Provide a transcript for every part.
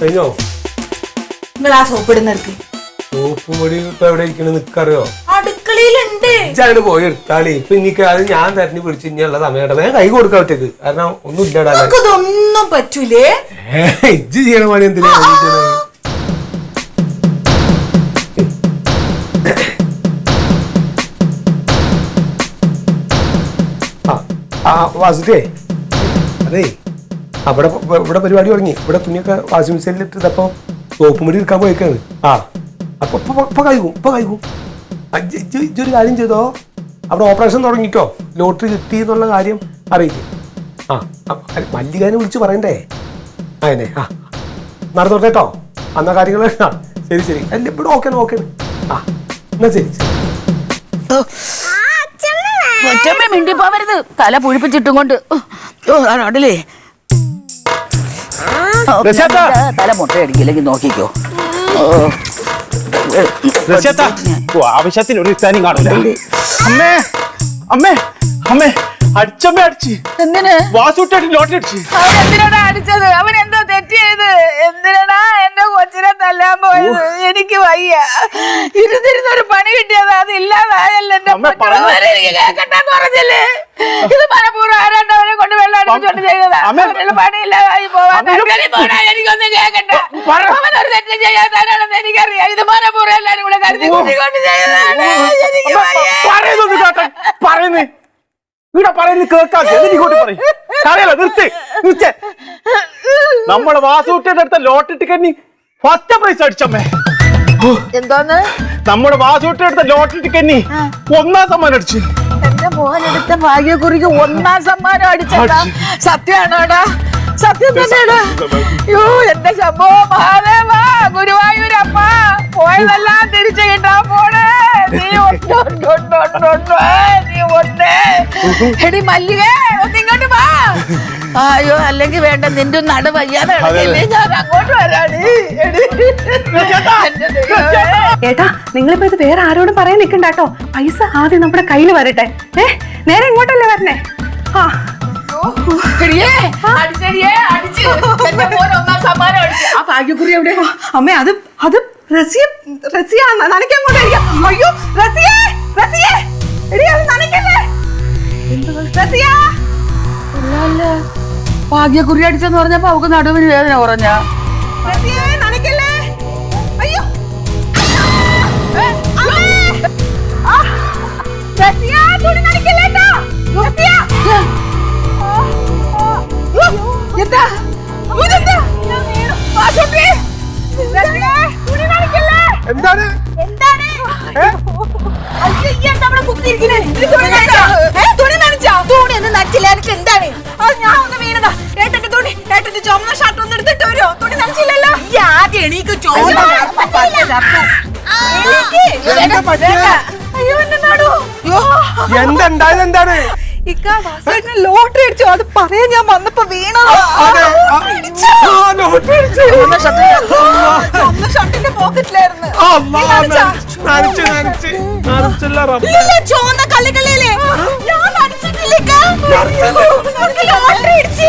കഴിഞ്ഞോ? നിങ്ങൾ ആ സോപ്പ് ഇടുന്നെടുക്ക് സോപ്പ് പൊടി ഇപ്പൊ എവിടെ ഇരിക്കണ നിക്കറിയോ അടുക്കളയിലുണ്ട്. ഇജ്ജാണ്ട് പോയി എടുത്താളി. ഇപ്പൊ എനിക്ക് അത് ഞാൻ തെരഞ്ഞു പിടിച്ച് ഇനിയുള്ള സമയത്ത് ഞാൻ കൈ കൊടുക്കാൻ ഒറ്റയ്ക്ക് കാരണം ഒന്നും ഇല്ലടാ. ഇതൊന്നും പറ്റൂലേ? ഇജ്ജ് ചെയ്യണ പണി എന്തിനാ? ആ വാസുദേ അതേ. അവിടെ ഇവിടെ പരിപാടി തുടങ്ങി. ഇവിടെ തുണിയൊക്കെ വാഷിംഗ് മെഷീനിൽ അപ്പോൾ സോപ്പ് മുടി എടുക്കാൻ പോയേക്കാണ്. ആ. അപ്പൊ ഇപ്പൊ ഇപ്പൊ കഴിക്കും ഇപ്പൊ കഴിക്കും ഇജ്ജൊരു കാര്യം ചെയ്തോ? അവിടെ ഓപ്പറേഷൻ തുടങ്ങിക്കോ ലോട്ടറി കിട്ടി എന്നുള്ള കാര്യം അറിയിക്കും. ആ ആ, മല്ലികാനെ വിളിച്ച് പറയണ്ടേ? അതന്നെ ആ. നടന്നോട്ടെ കേട്ടോ അന്ന കാര്യങ്ങൾ ശരി ശരി. അല്ല ഇവിടെ ഓക്കെ ഓക്കെ ആ എന്നാ ശരി ശരി. ഒറ്റമ്മ മിണ്ടി പോവരുത് തല പുഴിപ്പിച്ചിട്ടും കൊണ്ട്. അടിലേ തല മുട്ടയടിക്കില്ലെങ്കിൽ നോക്കിക്കോ. ആവശ്യത്തിന് ഒരു ഇത്താനും കാണൂല. അമ്മേ അമ്മേ അമ്മേ അടിച്ചമ്മേ അടിച്ച്. എന്തിന്? വാസൂട്ടായിട്ട് ലോട്ടറി അടിച്ച്. അവൻ എന്തിനാടാ അടിച്ചത്? അവൻ എന്തോ തെറ്റ് ചെയ്ത്? എന്തിനാടാ എന്റെ കൊച്ചിനെ തല്ലാൻ പോയത്? എനിക്ക് വയ്യ. ഇരുന്നിരുന്നൊരു ഇല്ലാതായല്ലോ കേൾക്കണ്ടെന്ന് പറഞ്ഞില്ലേ? ഇത് മനപൂർവം കൊണ്ട് വെള്ളം ചെയ്തതാ. പോവാൻ എനിക്കൊന്നും കേൾക്കണ്ട. അവനൊരു തെറ്റ് എനിക്കറിയാം. ഇത് മനപൂർവം എല്ലാരും കൂടെ കരുതി കൂട്ടിക്കൊണ്ട് ചെയ്തതാണ്. ഇവിടെ പറയുന്നത് പറയും? നിർത്തി നിർത്തേ. നമ്മുടെ വാസൂട്ടിയുടെ അടുത്ത ലോട്ടറി ടിക്കറ്റിന് ഫസ്റ്റ് പ്രൈസ് അടിച്ചമ്മേ. എന്തോന്ന് നമ്മുടെ വാസോട്ട് എടുത്ത ലോട്ടറി ടിക്കറ്റിന് ഒന്നാം സമ്മാനം അടിച്ചു. എന്റെ മോൻ എടുത്ത ഭാഗ്യക്കുറിക്ക് ഒന്നാം സമ്മാനം അടിച്ചടാ സത്യമാണോടാ? സത്യം തന്നെയാണ് യോ എന്റെ ശംഭോ മഹാദേവ ഗുരുവായൂരപ്പ. പോയതെല്ലാം തിരിച്ചു കിട്ടാൻ പോണേ. നീ. നീ ഉണ്ട് എടി മല്ലികേ ഒന്നിങ്ങോട്ട് വാ. അയ്യോ അല്ലെങ്കിൽ വേണ്ട നിന്റെ നട വയ്യാതെ ഞാൻ അങ്ങോട്ട് വരാടി എടി. ഏട്ടാ നിങ്ങളിപ്പോ ഇത് വേറെ ആരോടും പറയാൻ നിൽക്കണ്ട കേട്ടോ. പൈസ ആദ്യം നമ്മുടെ കയ്യിൽ വരട്ടെ. ഏ നേരെ ഇങ്ങോട്ടല്ലേ വരണേ? ആ. അമ്മേ അത് അത് റസിയ റസിയ നനയ്ക്കങ്ങോട്ട് ഇരിക്കാം അയ്യോ റസിയേ റസിയേ. എടി അത് നനയ്ക്കല്ലേ? റസിയ. ഭാഗ്യക്കുറി അടിച്ചെന്ന് പറഞ്ഞപ്പോ അവക്ക് നടുവിന് വേദന കുറഞ്ഞ. റസിയേ. തുണി നനച്ചോ? തുണി ഒന്നും നനച്ചില്ല. എനിക്ക് എന്താണ്? അത് ഞാൻ ഒന്ന് വീണതാ. ഏട്ടന്റെ തുണി ഏട്ടന്റെ ചുമന്ന ഷർട്ട് ഒന്ന് എടുത്തിട്ട് വരുമോ തുണി നനച്ചില്ലല്ലോ. ആദ്യം എണീക്ക് എന്തുണ്ടായത് എന്താണ്? ലോട്ടറി അടിച്ചു. അത് പറയാൻ ഞാൻ വന്നപ്പോ വീണതാ. ഷർട്ടിന്റെ പോക്കറ്റിലായിരുന്നു നനച്ച്, നനച്ച്, നനച്ച്. നനച്ചില്ല റബ്ബേ. ഇല്ല ചുവന്ന കള്ളിക്കള്ളിയില്ലേ? ഞാൻ. ലോട്ടറി അടിച്ച്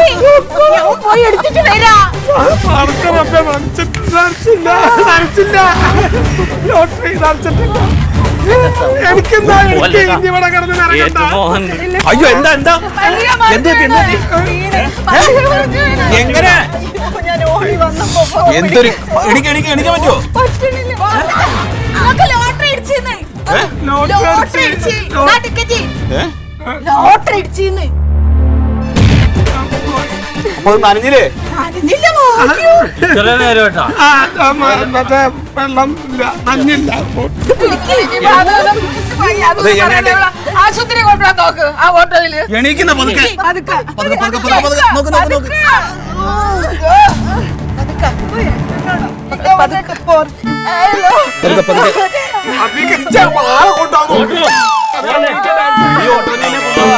ഞാൻ പോയി എടുത്തിട്ട് വരാ. പടച്ച റബ്ബേ, നനച്ചിട്ട് നനച്ചില്ല, നനച്ചില്ല. ലോട്ടറി നനച്ചിട്ടില്ല. എനിക്കെന്താ? എനിക്ക് ഇനി ഇവിടെ കിടന്ന് നനക്കണ്ട. അയ്യോ എന്താ എന്താ? എന്താ എന്താ എങ്ങനെ? ഞാൻ ഓടി വന്നപ്പോ എന്തൊരു എണിക്ക് എണിക്ക് എണിക്കാൻ പറ്റുമോ നനഞ്ഞില്ലേ? ചെറിയ നേരം കേട്ടാ ആ, ആ, മ- മറ്റേ വെള്ളം ഇല്ല നഞ്ഞില്ല ആശുപത്രി കൊണ്ടുപോകാൻ നോക്ക് ആ ഓട്ടോയിൽ എണീക്കുന്ന പതുക്കെ. പതുക്കെ. പതുക്കെ പതുക്കെ നോക്ക് നോക്ക് നോക്ക്. अभी के चल बाहर को डालो ये ऑटो नहीं बोला